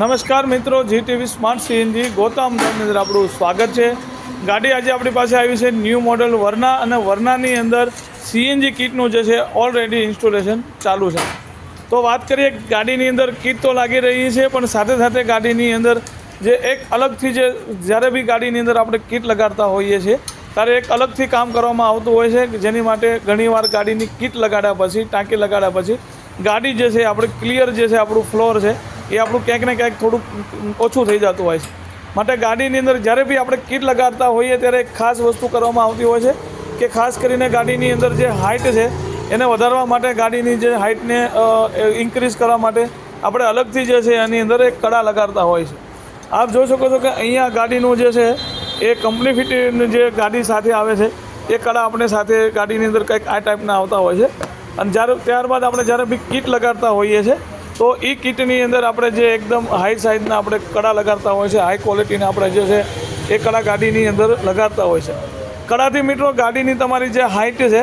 નમસ્કાર મિત્રો G TV smart CNG Gota અમદાવાદની અંદર આપણું સ્વાગત છે. ગાડી આજે આપણી પાસે આવી છે ન્યૂ મોડલ વરના અને વરનાની અંદર સીએનજી કિટનું જે છે ઓલરેડી ઇન્સ્ટોલેશન ચાલુ છે. તો વાત કરીએ ગાડીની અંદર કિટ તો લાગી રહી છે, પણ સાથે સાથે ગાડીની અંદર જે એક અલગથી જે જ્યારે બી ગાડીની અંદર આપણે કિટ લગાડતા હોઈએ છીએ, ત્યારે એક અલગથી કામ કરવામાં આવતું હોય છે, જેની માટે ઘણીવાર ગાડીની કિટ લગાડ્યા પછી, ટાંકી લગાડ્યા પછી ગાડી જે છે, આપણે ક્લિયર જે છે, આપણું ફ્લોર છે, એ આપણું ક્યાંક ને ક્યાંક થોડુંક ઓછું થઈ જતું હોય છે. માટે ગાડીની અંદર જ્યારે બી આપણે કીટ લગાડતા હોઈએ ત્યારે એક ખાસ વસ્તુ કરવામાં આવતી હોય છે કે ખાસ કરીને ગાડીની અંદર જે હાઇટ છે, એને વધારવા માટે ગાડીની જે હાઇટને ઇન્ક્રીઝ કરવા માટે આપણે અલગથી જે છે, એની અંદર એક કડા લગાડતા હોય છે. આપ જોઈ શકો છો કે અહીંયા ગાડીનું જે છે, એ કંપની ફિટ જે ગાડી સાથે આવે છે, એ કડા આપણે સાથે ગાડીની અંદર કંઈક આ ટાઈપના આવતા હોય છે. અને જ્યારે ત્યારબાદ આપણે જ્યારે બી કીટ લગાડતા હોઈએ છીએ, તો એ કીટની અંદર આપણે જે એકદમ હાઈ સાઇઝના આપણે કડા લગાડતા હોય છે, હાઈ ક્વોલિટીના આપણે જે છે, એ કડા ગાડીની અંદર લગાડતા હોય છે. કડાથી મિત્રો ગાડીની તમારી જે હાઇટ છે,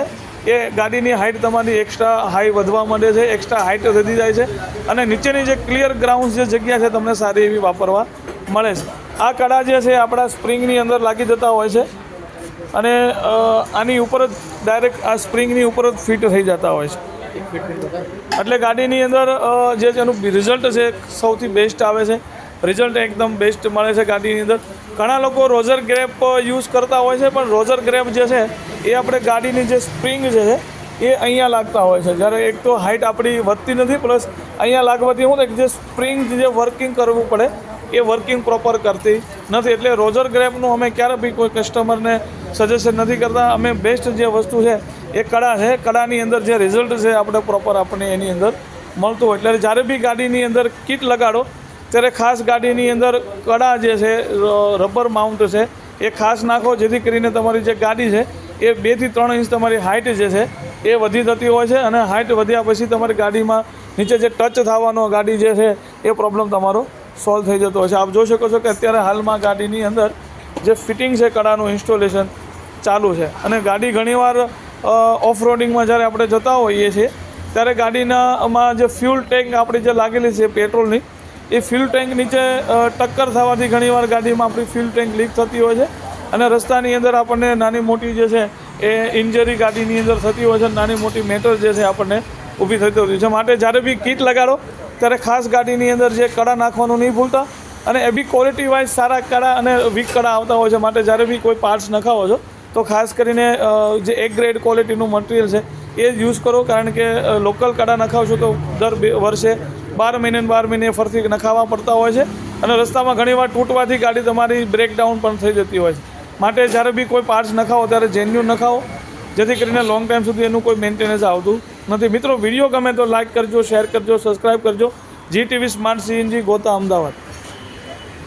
એ ગાડીની હાઇટ તમારી એક્સ્ટ્રા હાઈ વધવા માંડે છે એક્સ્ટ્રા હાઇટ વધી જાય છે અને નીચેની જે ક્લિયર ગ્રાઉન્ડ જે જગ્યા છે, તમને સારી એવી વાપરવા મળે છે. આ કડા જે છે, આપણા સ્પ્રિંગની અંદર લાગી જતા હોય છે. અને આની ઉપર જ ડાયરેક્ટ આ સ્પ્રિંગની ઉપર જ ફિટ થઈ જતા હોય છે. એટલે ગાડીની અંદર જે એનું રિઝલ્ટ છે, સૌથી બેસ્ટ આવે છે. રિઝલ્ટ એકદમ બેસ્ટ મળે છે ગાડીની અંદર. ઘણા લોકો રોઝર ગ્રેપ યુઝ કરતા હોય છે, પણ રોઝર ગ્રેપ જે છે, એ આપણે ગાડીની જે સ્પ્રિંગ જે છે, એ અહીંયા લાગતા હોય છે. જ્યારે એક તો હાઇટ આપણી વધતી નથી પ્લસ અહીંયા લાગવાથી શું ને જે સ્પ્રિંગ જે વર્કિંગ કરવું પડે એ વર્કિંગ પ્રોપર કરતી નથી. એટલે રોજર ગ્રેપનું અમે ક્યારે બી કોઈ કસ્ટમરને સજેશન નથી કરતા. અમે બેસ્ટ જે વસ્તુ છે, એ કળા છે. કળાની અંદર જે રિઝલ્ટ છે, આપણે પ્રોપર આપણને એની અંદર મળતું હોય. એટલે જ્યારે બી ગાડીની અંદર કીટ લગાડો, ત્યારે ખાસ ગાડીની અંદર કળા જે છે રબર માઉન્ટ છે, એ ખાસ નાખો. જેથી કરીને તમારી જે ગાડી છે, એ બેથી ત્રણ ઇંચ તમારી હાઇટ જે છે, એ વધી જતી હોય છે અને હાઇટ વધ્યા પછી તમારી ગાડીમાં નીચે જે ટચ થવાનો ગાડી જે છે, એ પ્રોબ્લેમ તમારો સોલ્વ થઈ જતો છે આપ જોઈ શકો છો કે અત્યારે હાલમાં ગાડીની અંદર જે ફિટિંગ છે કડાનું ઇન્સ્ટોલેશન ચાલુ છે. અને ગાડી ઘણીવાર ઓફ રોડિંગમાં જ્યારે આપણે જતા હોઈએ છીએ, ત્યારે ગાડીનામાં જે ફ્યુલ ટેન્ક આપણી જે લાગેલી છે પેટ્રોલની, એ ફ્યુલ ટેન્ક નીચે ટક્કર થવાથી ઘણીવાર ગાડીમાં આપણી ફ્યુલ ટેન્ક લીક થતી હોય છે. અને રસ્તાની અંદર આપણને નાની મોટી જે છે, એ ઇન્જરી ગાડીની અંદર થતી હોય છે, નાની મોટી મેટર જે છે આપણને ઊભી થતી હોય છે. માટે જ્યારે બી કીટ લગાડો ત્યારે ખાસ ગાડીની અંદર જે કડા નાખવાનું નહીં ભૂલતા અને એ બી ક્વોલિટી વાઇઝ સારા કડા અને વીક કડા આવતા હોય છે માટે જ્યારે બી કોઈ પાર્ટ્સ નખાવો છો, તો ખાસ કરીને જે એક ગ્રેડ ક્વોલિટીનું મટીરિયલ છે, એ જ યુઝ કરો. કારણ કે લોકલ કડા નખાવશો તો દર બે વર્ષે બાર મહિને બાર મહિને ફરતી નખાવા પડતા હોય છે અને રસ્તામાં ઘણીવાર તૂટવાથી ગાડી તમારી બ્રેકડાઉન પણ થઈ જતી હોય છે. માટે જ્યારે બી કોઈ પાર્ટ્સ નખાવો, ત્યારે જેન્યુન નખાવો. જેથી કરીને લોંગ ટાઈમ સુધી એનું કોઈ મેન્ટેનન્સ આવતું નથી. મિત્રો, વીડિયો ગમે તો લાઇક કરજો શેર કરજો સબસ્ક્રાઈબ કરજો. G TV smart CNG Gota Ahmedabad.